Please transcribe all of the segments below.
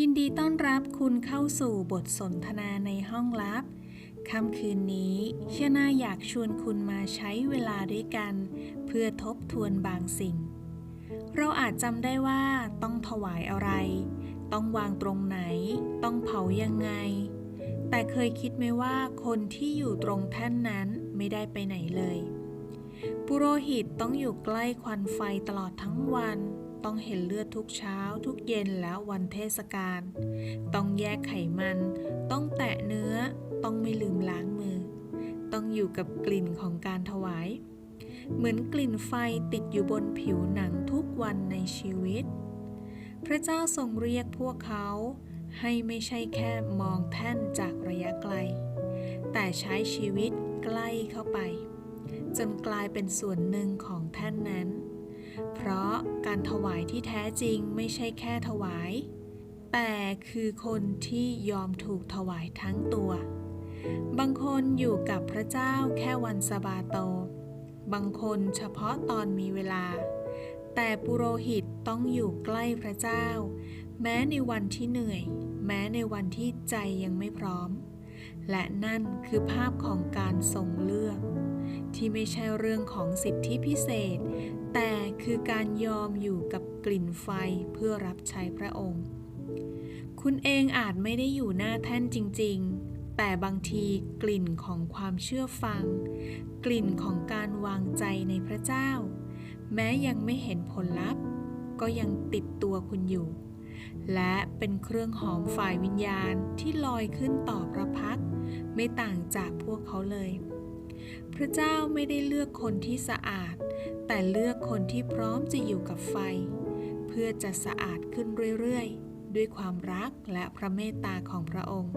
ยินดีต้อนรับคุณเข้าสู่บทสนทนาในห้องลับ ค่ำคืนนี้เชนาอยากชวนคุณมาใช้เวลาด้วยกัน เพื่อทบทวนบางสิ่ง เราอาจจำได้ว่าต้องถวายอะไร ต้องวางตรงไหน ต้องเผายังไง แต่เคยคิดไหมว่าคนที่อยู่ตรงแท่นนั้นไม่ได้ไปไหนเลย ปุโรหิตต้องอยู่ใกล้ควันไฟตลอดทั้งวัน ต้องเห็นเลือดทุกเช้า ทุกเย็นแล้ววันเทศกาล ต้องแยกไขมัน ต้องแตะเนื้อ ต้องไม่ลืมล้างมือ ต้องอยู่กับกลิ่นของการถวาย เหมือนกลิ่นไฟติดอยู่บนผิวหนังทุกวันในชีวิต พระเจ้าทรงเรียกพวกเขาให้ไม่ใช่แค่มองแท่นจากระยะไกล แต่ใช้ชีวิตใกล้เข้าไป จนกลายเป็นส่วนหนึ่งของแท่นนั้น เพราะการถวายที่แท้จริงไม่ใช่แค่ถวาย แต่คือคนที่ยอมถูกถวายทั้งตัว บางคนอยู่กับพระเจ้าแค่วันสบาโต บางคนเฉพาะตอนมีเวลา แต่ปุโรหิตต้องอยู่ใกล้พระเจ้า แม้ในวันที่เหนื่อย แม้ในวันที่ใจยังไม่พร้อม และนั่นคือภาพของการทรงเลือก ที่ไม่ใช่เรื่องของสิทธิพิเศษ แต่คือการยอมอยู่กับกลิ่นไฟเพื่อรับใช้พระองค์ คุณเองอาจไม่ได้อยู่หน้าแท่นจริง ๆ แต่บางทีกลิ่นของความเชื่อฟัง กลิ่นของการวางใจในพระเจ้า แม้ยังไม่เห็นผลลัพธ์ ก็ยังติดตัวคุณอยู่และเป็นเครื่องหอมฝ่ายวิญญาณที่ลอยขึ้นต่อพระพัก ไม่ต่างจากพวกเขาเลย พระเจ้าไม่ได้เลือกคนที่สะอาด แต่เลือกคนที่พร้อมจะอยู่กับไฟ เพื่อจะสะอาดขึ้นเรื่อยๆ ด้วยความรักและพระเมตตาของพระองค์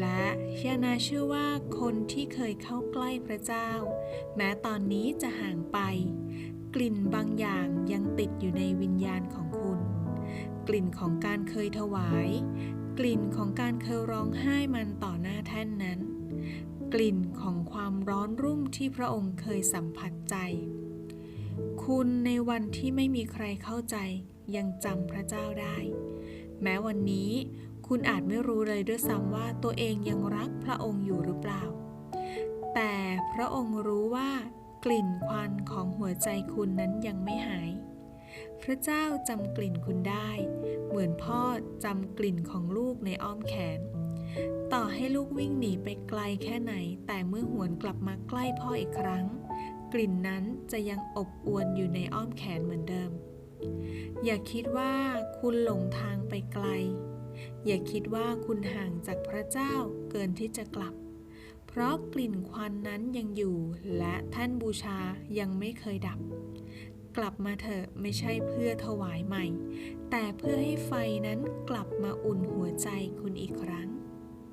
และเชียนาเชื่อว่าคนที่เคยเข้าใกล้พระเจ้า แม้ตอนนี้จะห่างไป กลิ่นบางอย่างยังติดอยู่ในวิญญาณของคุณ กลิ่นของการเคยถวาย กลิ่นของการเคยร้องไห้มันต่อหน้าแท่นนั้น กลิ่นของความร้อนรุ่มที่พระองค์เคยสัมผัสใจ คุณในวันที่ไม่มีใครเข้าใจยังจำพระเจ้าได้ แม้วันนี้คุณอาจไม่รู้เลยด้วยซ้ำว่าตัวเองยังรักพระองค์อยู่หรือเปล่า แต่พระองค์รู้ว่ากลิ่นควันของหัวใจคุณนั้นยังไม่หาย พระเจ้าจำกลิ่นคุณได้ เหมือนพ่อจำกลิ่นของลูกในอ้อมแขน ต่อให้ลูกวิ่งหนีไปไกลแค่ไหน แต่เมื่อหวนกลับมาใกล้พ่ออีกครั้ง กลิ่นนั้นจะยังอบอวนอยู่ในอ้อมแขนเหมือนเดิม อย่าคิดว่าคุณหลงทางไปไกล อย่าคิดว่าคุณห่างจากพระเจ้าเกินที่จะกลับ เพราะกลิ่นควันนั้นยังอยู่ และท่านบูชายังไม่เคยดับ กลับมาเถอะไม่ใช่เพื่อถวายใหม่ แต่เพื่อให้ไฟนั้นกลับมาอุ่นหัวใจคุณอีกครั้ง